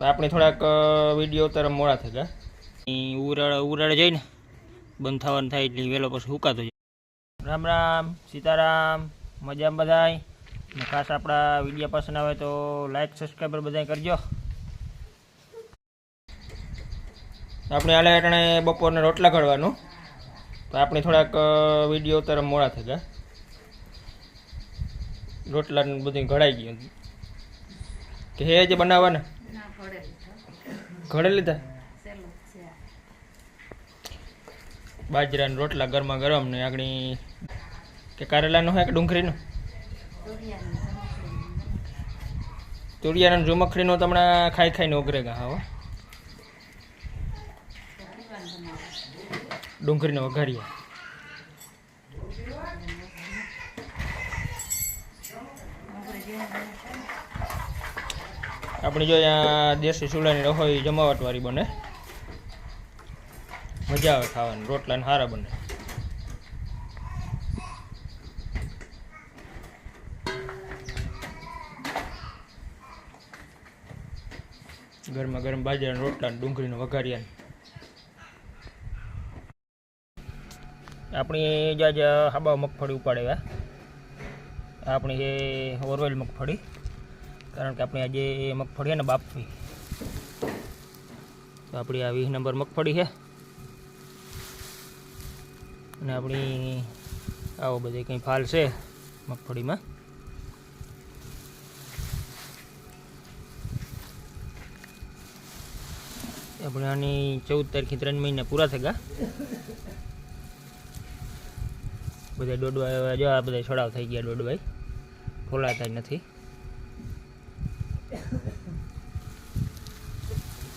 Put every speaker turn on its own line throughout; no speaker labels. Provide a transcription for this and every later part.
આપણે થોડાક વીડિયો અત્યારે મોડા ગયા. ઉરાળ ઉરાડ જઈને બંધ થવાનું થાય એટલે વહેલો પછી હુકાતો જાય. રામ રામ, સીતારામ, મજામાં બધાય? ખાસ આપણા વીડિયો પસંદ આવે તો લાઈક સબસ્ક્રાઈબર બધાય કરજો. આપણે આલે અટાણે બપોરને રોટલા ઘડવાનું. તો આપણે થોડાક વીડિયો અત્યારે મોડા ગયા. રોટલા ને બધું ઘડાઈ ગયું. કે હે જે બનાવવાના? ઘડે લીધા? બાજરાના રોટલા ગરમા ગરમ ને આગળ કે કારેલાનો હોય કે ડુંગળીનો
તુરિયાની
ઝુમખડીનો તમને ખાઈ ખાઈને ઓગરે ગા હવે ડુંગળીનો વઘારિયા આપણે જો અહીંયા દેશી ચૂલાની રસોઈ જમાવટવાળી બને. મજા આવે ખાવાની, રોટલા ને સારા બને. ગરમા ગરમ બાજરાના રોટલા ડુંગળીને વઘારિયા આપણી જ્યાં જ્યાં હાબા મગફળી ઉપાડ્યા. આપણી જે ઓરવેલ મગફળી. કારણ કે આપણે આજે મગફળી છે ને બાપવી. તો આપણી આ વીસ નંબર મગફળી છે. અને આપણી આવો બધી કંઈ ફાલ છે મગફળીમાં. આપણે આની ચૌદ તારીખે ત્રણ મહિના પૂરા થઈ ગયા બધા દોડવા જો આ બધા છોડાવ થઈ ગયા દોડવાય. ખોલાતા નથી.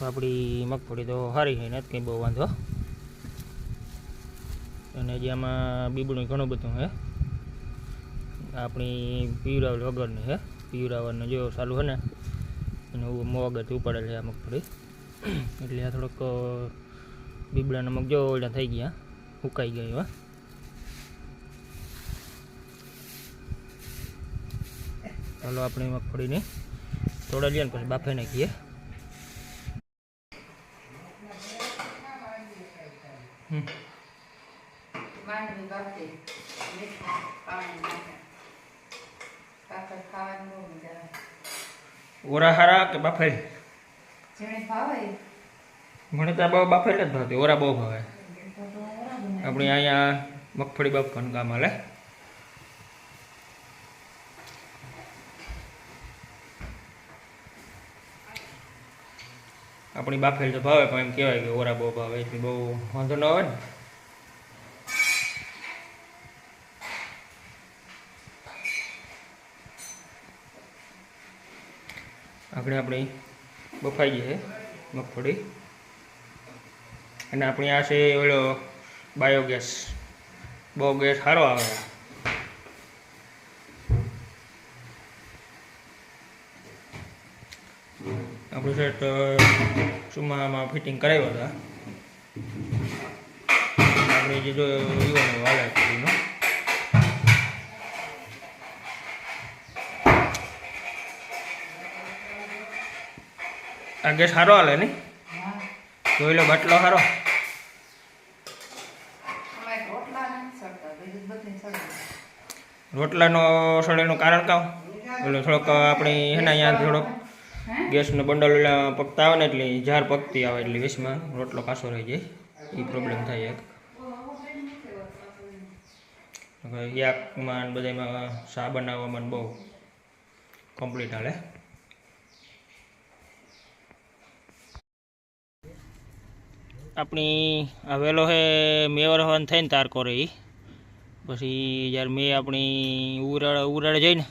આપણી મગફળી તો સારી છે, નથી કંઈ બહુ વાંધો. અને જે આમાં બીબડું ઘણું બધું છે. આપણી પીવરાવ વગરની છે. પીવરાવાનું જો ચાલુ છે ને અને મો વગરથી ઉપાડેલ છે આ મગફળી. એટલે આ થોડોક બીબડાના મગ જો ઓલા થઈ ગયા સુકાઈ ગયા એવા. ચાલો આપણે મગફળીને તોડા લઈએ ને પછી બાફે નાખીએ ઓરા હારા કે બાફેલ મને તો બહુ બાફેલ જ ભાવતી, ઓરા બહુ ભાવે. આપણે અહીંયા મગફળી બાફવાનું કામ હાલે. આપણી બાફેલ તો ભાવે, પણ એમ કહેવાય કે ઓરા બહુ ભાવે, એટલે બહુ વાંધો ન આવે ને. આપણે આપણી બફાઈ ગઈ છે મગફળી. અને આપણી આ છે ઓલો બાયોગેસ. બહુ ગેસ સારો આવે. આપણું શર્ટ સુમામાં ફિટિંગ કરાવ્યા હતા. આપણે જે જો યુવાનો હાલે કરીને આ ગેસ સારો હાલે નહીં જોઈ લો બાટલો સારો રોટલાનો સળેનું કારણ કામ બોલો થોડોક આપણી એના અહીંયા થોડોક. ગેસનો બંડલ પકતા આવે ને એટલે ઝાર પકતી આવે એટલે વીસમાં રોટલો કાસો રહી જાય. એ પ્રોબ્લેમ થાય એક. યાકમાં બધામાં શા બનાવવામાં બહુ કમ્પ્લીટ હાલે. આપણી આ વહેલો હે મેવર હવન થઈને તારકો ઈ. પછી જ્યારે મેં આપણી ઉરાળ ઉરાડ જઈને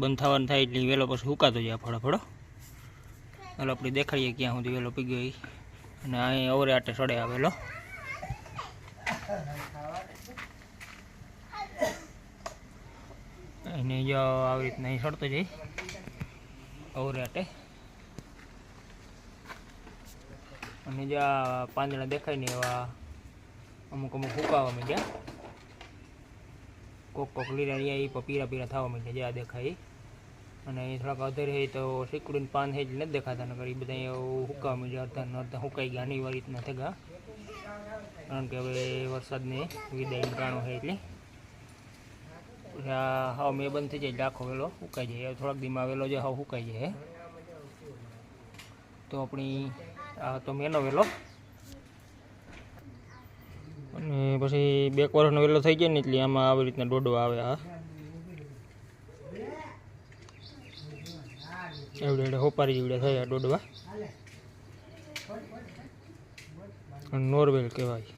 બંધ થવાનું થાય એટલે વેલો પછી હુકાતો જાય ફળો ફળો. હાલો, આપણે દેખાડીએ ક્યાં સુધી વેલો પી ગયો અને અહીં અવરે આટે સડે આવેલો એને જો આવી રીતના અહીં સડતો જાય. અવરે આટે. અને જે આ પાંદડા દેખાય ને એવા અમુક અમુક ફૂકાવા માંડ્યા. કોક કોક લીરા એ પીરા પીરા થવા માંડ્યા, જે આ દેખાય. અને એ થોડાક અધર હોય તો શીકડીને પાન છે જ નથી દેખાતા નગર એ બધા એવું હુકાવા માંડ્યા અડધા ને અડધા હુકાઈ ગયા ની રીતના થયા કારણ કે હવે વરસાદને વિદાય ગાણો છે એટલે. હાવ મેં બંધ થઈ જાય લાખો વેલો હુકાઈ જાય. થોડાક દીમાં વેલો જે હાવ હુકાઈ જાય તો આપણી આ તો મેનો વેલો. અને પછી બે વર્ષનો વેલો થઈ જાય ને એટલે આમાં આવી રીતના ડોડો આવે આ એવડે એવડે હોપારી જેવડે થયા ડોડવા નોરવેલ કહેવાય.